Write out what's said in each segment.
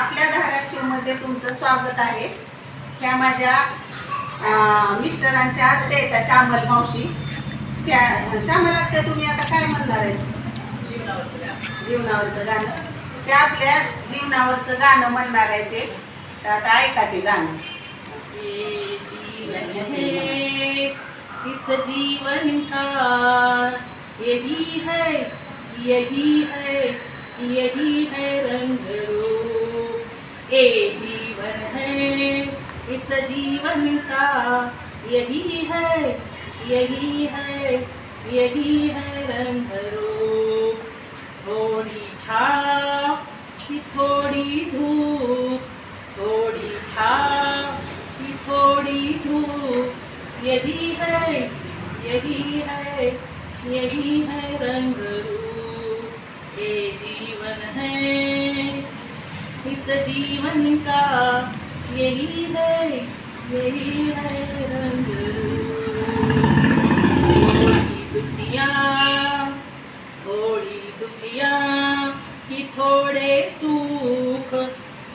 आपल्या धाराशिवमध्ये तुमचं स्वागत आहे. ह्या माझ्या मिस्टरांच्या आत्या आहेत श्यामल मावशी. त्या श्यामल आत्या तुम्ही आता काय म्हणणार आहे जीवनावरचं गाणं. ते आपल्या जीवनावरचं गाणं म्हणणार आहे ते. तर आता ऐका ते गाणं. इस जीवन का यही है यही है यही है जीवन है इस जीवन का यही है यही है यही है रंग रूप थोड़ी छाप की थोड़ी धूप थोड़ी छाप की थोड़ी धूप। यही है यही है यही है रंग रूप इस जीवन का यही है यही है रंग। रूप थोड़ी दुखियाँ कि थोड़े सुख।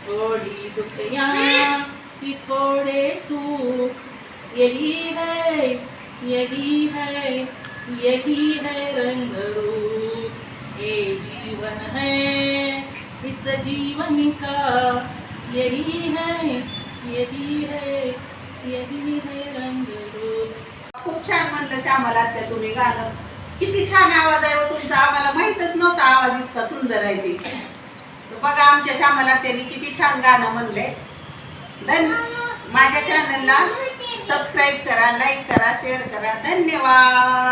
थोड़ी दुखियाँ कि थोड़े सुख। यही है यही है यही है रंग रूप। ये जीवन है जीवन का यही है यही है यही है रंग रूप खूप छान म्हणलं श्यामला त्या तुम्ही गाणं. किती छान आवाज आहे व तुमचा. आम्हाला माहीतच नव्हता आवाज इतका सुंदर आहे ते. बघा आमच्या श्यामला त्यांनी किती छान गाणं म्हणलंय. धन माझ्या चॅनलला सबस्क्राईब करा लाईक करा शेअर करा. धन्यवाद.